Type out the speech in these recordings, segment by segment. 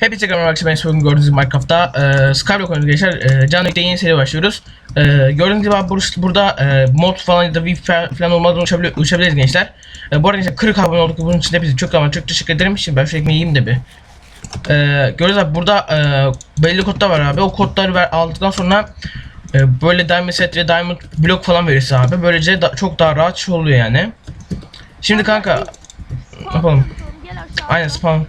Hepinize merhaba arkadaşlar ben Soygun gördüğünüz gibi Minecraft'ta e, Skyblock oynuyoruz gençler. E, Canlı yayında yeni seri başlıyoruz. E, gördüğünüz gibi burası, burada e, mod falan ya da VIP fa- falan olmadan uçabilir, uçabiliriz gençler. E, bu arada gençler 40 abone olduk bunun için hepinize çok ama çok teşekkür ederim. Şimdi ben şu ekmeği yiyeyim de bir. E, görüyoruz abi burada e, belli kodlar var abi. O kodları ver, aldıktan sonra e, böyle diamond set ve diamond blok falan verirse abi. Böylece da, çok daha rahat şey oluyor yani. Şimdi kanka yapalım? Aynen spawn.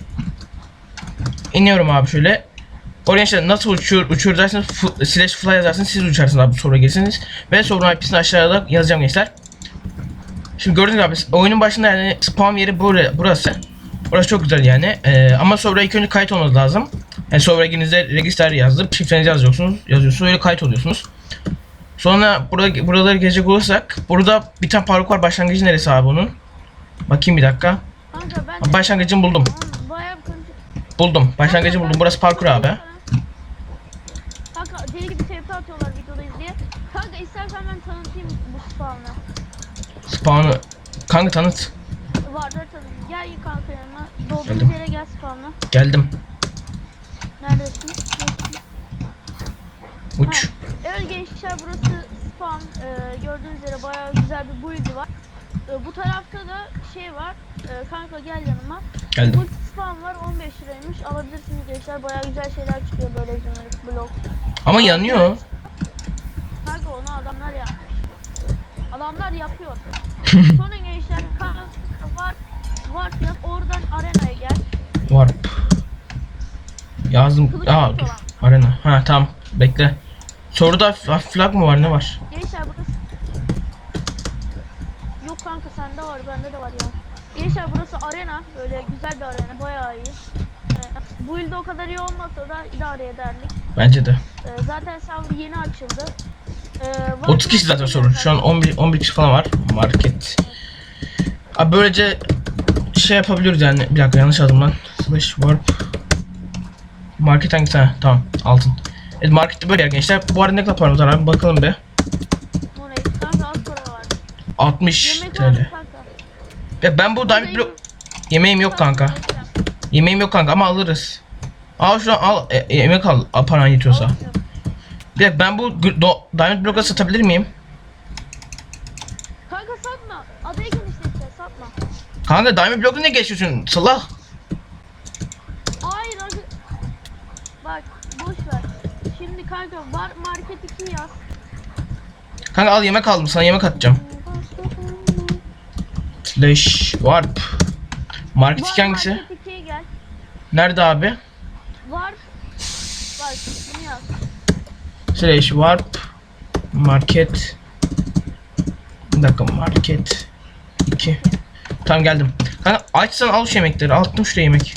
İniyorum abi şöyle. Oraya işte nasıl uçuyor derseniz fu- slash fly yazarsınız siz uçarsınız abi sonra gelirsiniz. Ben sorun IP'sini aşağıda yazacağım gençler. Şimdi gördüğünüz gibi abi oyunun başında yani spawn yeri buraya, burası. Burası çok güzel yani. Ee, ama sonra ilk önce kayıt olmanız lazım. Yani sonra girdiğinizde register yazıp şifrenizi yazıyorsunuz. Yazıyorsunuz öyle kayıt oluyorsunuz. Sonra burada buraları gezecek olursak burada bir tane parkur var. Başlangıcı neresi abi onun? Bakayım bir dakika. Başlangıcını buldum. Oğlum, bayağı bir konuşuyorum. Buldum. Başlangıcı buldum. Burası parkur abi. Kanka deli gibi TP atıyorlar videodayız diye. Kanka istersen ben tanıtayım bu spawn'ı. Spawn'ı kanka tanıt. Vardır tanıtayım. Gel kanka yanına. Dolduğumuz Geldim. yere gel spawn'a. Geldim. Neredesin? Uç. Ha, Evet gençler burası spawn. Ee, gördüğünüz üzere bayağı güzel bir build var. Ee, bu tarafta da şey var. Ee, kanka gel yanıma. Geldim. Multi spawn var 15 liraymış. Alabilirsiniz gençler. Bayağı güzel şeyler çıkıyor böyle jenerik blok. Ama yanıyor. Kanka onu adamlar yapmış. Adamlar yapıyor. Sonra gençler var var yap oradan arenaya gel. Warp. Yazdım. Kılıç Aa dur. Arena. Ha tamam. Bekle. Soruda flag mı var ne var? Gençler burası Yok kanka sende var bende de var ya. Gençler burası arena böyle güzel bir arena bayağı iyi. Ee, bu ilde o kadar iyi olmasa da idare ederlik. Bence de. Ee, zaten server yeni açıldı. Ee, var 30 kişi zaten sorun. Şu an 11 11 kişi falan var. Market. Abi böylece şey yapabiliyoruz yani. Bir dakika yanlış yazdım lan. Slash warp. Market hangisi? Ha, tamam. Altın. Evet markette böyle gençler. Bu arada ne kadar paramız var abi? Bakalım var. 60 Yemek TL. Ya ben bu diamond blok... Yemeğim yok kanka. Yemeğim yok kanka ama alırız. Al şu an al e, e, yemek al, al paran yetiyorsa. Bir dakika ben bu do, diamond bloka satabilir miyim? Kanka satma. Adayı genişleteceğiz satma. Kanka diamond bloku ne geçiyorsun? Sıla. Hayır abi. Bak boş ver. Şimdi kanka var market 2 yaz. Kanka al yemek aldım sana yemek atacağım. Slash warp. Market iki hangisi? market 2'ye gel. Nerede abi? Var. Bak bunu yaz. Slash warp. Market. Bir dakika market. 2. Tamam geldim. Kanka açsan al şu yemekleri. Attım şuraya yemek.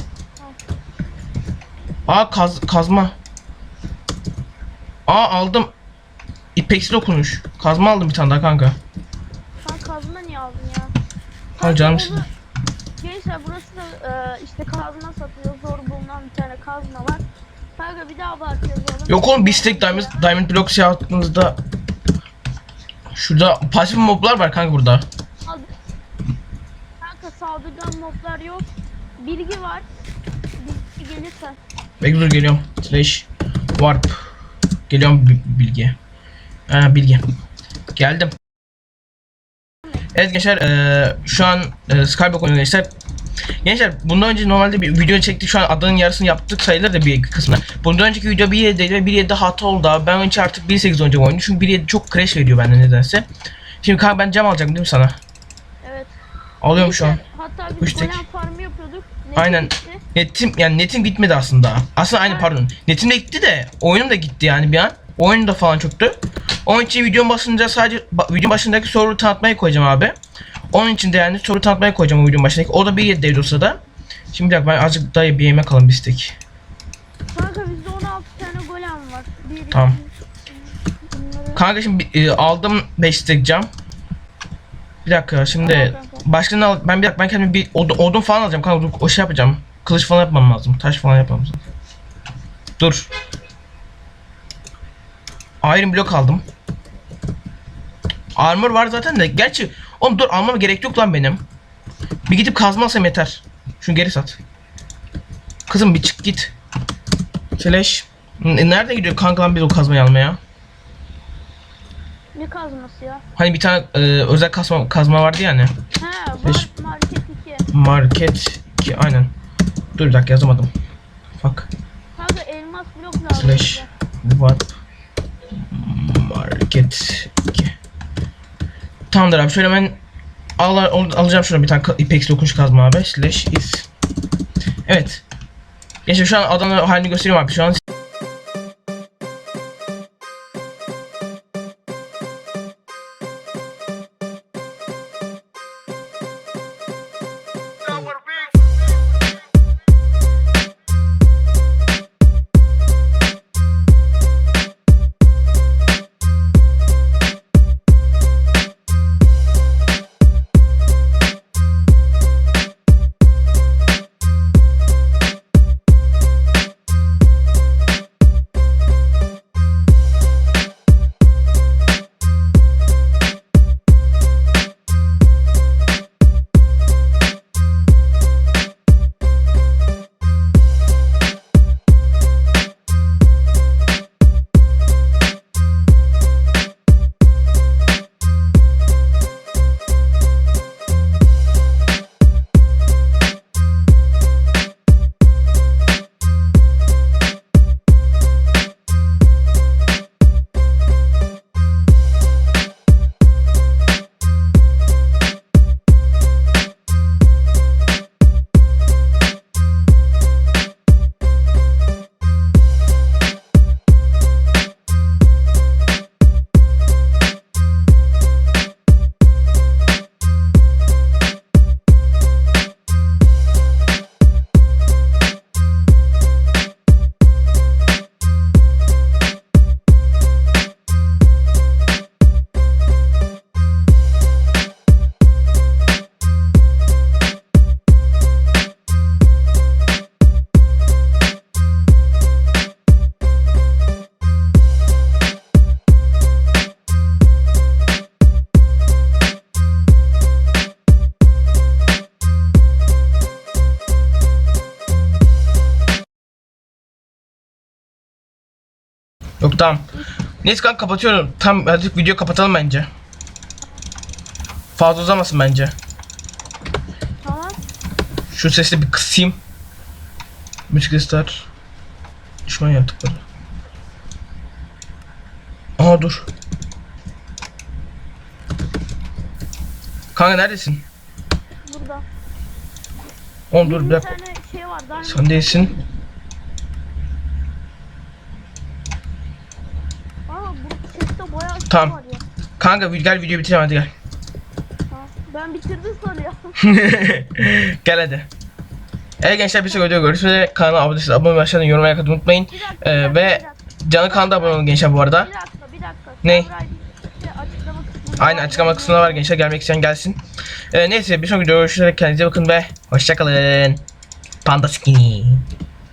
Aa kaz, kazma. Aa aldım. İpeksi dokunuş. Kazma aldım bir tane daha kanka. Sen kazma niye aldın ya? Ha, canım. Gençler burası da e, işte kazma satıyor. Zor bulunan bir tane kazma var. Kanka bir daha oğlum. Yok oğlum bir stack diamond, diamond block şey attığınızda Şurada pasif moblar var kanka burada. Kanka saldırgan moblar yok. Bilgi var. Bilgi gelirse. Bekle dur geliyorum. Slash warp. Geliyorum bi- bilgi. Ha bilgi. Geldim. Evet gençler eee, şu an eee Skyblock oynuyor gençler. Gençler bundan önce normalde bir video çektik şu an adanın yarısını yaptık sayılır da bir kısmına. Bundan önceki video 1.7'deydi ve 1.7'de hata oldu abi. Ben için artık 1.8 oynayacağım oyunu çünkü 1.7 çok crash veriyor bende nedense. Şimdi kanka ben cam alacağım değil mi sana? Evet. Alıyorum şu an. Hatta biz golem farmı yapıyorduk. Neyse Aynen. gitti. Netim yani netim gitmedi aslında. Aslında aynı pardon. Netim de gitti de oyunum da gitti yani bir an. Oyun da falan çöktü. Onun için videonun başında sadece videonun başındaki soru tanıtmayı koyacağım abi. Onun için de yani soru tanıtmayı koyacağım o videonun başındaki. O da bir yedideydi o sırada. Şimdi bir dakika ben azıcık daha bir yemek alayım bir istek. Kanka bizde 16 tane golem var. Bir, Tamam. bunları- Kanka şimdi e, aldım 5 istek cam. Bir dakika şimdi başka ne al ben bir dakika ben kendime bir odun, odun falan alacağım kanka o şey yapacağım. Kılıç falan yapmam lazım. Taş falan yapmam lazım. Dur. Iron blok aldım. Armor var zaten de. Gerçi oğlum dur almama gerek yok lan benim. Bir gidip kazma alsam yeter. Şunu geri sat. Kızım bir çık git. N- Nerede gidiyor kanka lan biz o kazmayı almaya? Ne kazması ya? Hani bir tane e, özel kazma, kazma vardı ya hani. He Beş. var market 2. Market ki aynen. Dur bir dakika yazamadım. Fuck. Kanka elmas blok lazım. Slash. What? Market 2. Tamamdır abi şöyle ben al, al- alacağım şuna bir tane ipex dokunuş kazma abi. Slash is. Evet. Gençler şu an adamın halini göstereyim abi. Şu an Yok tamam. Neyse kanka kapatıyorum. Tam artık video kapatalım bence. Fazla uzamasın bence. Tamam. Şu sesi bir kısayım. Müzik start. Düşman yaptıkları. Aa dur. Kanka neredesin? Burada. Oğlum dur bir bir dakika. tane şey var. Sen değilsin. Aa bu seste bayağı şey Tamam. var ya. Kanka gel videoyu bitirelim hadi gel. Ben bitirdim sanıyorum. gel hadi. Evet gençler bir sonraki videoda görüşürüz. üzere. Kanala abone değilseniz abone olmayı aşağıdan yorum yapmayı unutmayın. Bir dakika, Ee, bir ve canlı kanalda abone olun gençler bu arada. Bir dakika bir dakika. Ne? Şey açıklama Aynı açıklama kısmında var gençler gelmek isteyen gelsin. Ee, neyse bir sonraki videoda üzere. Kendinize bakın ve hoşçakalın. Panda skinny.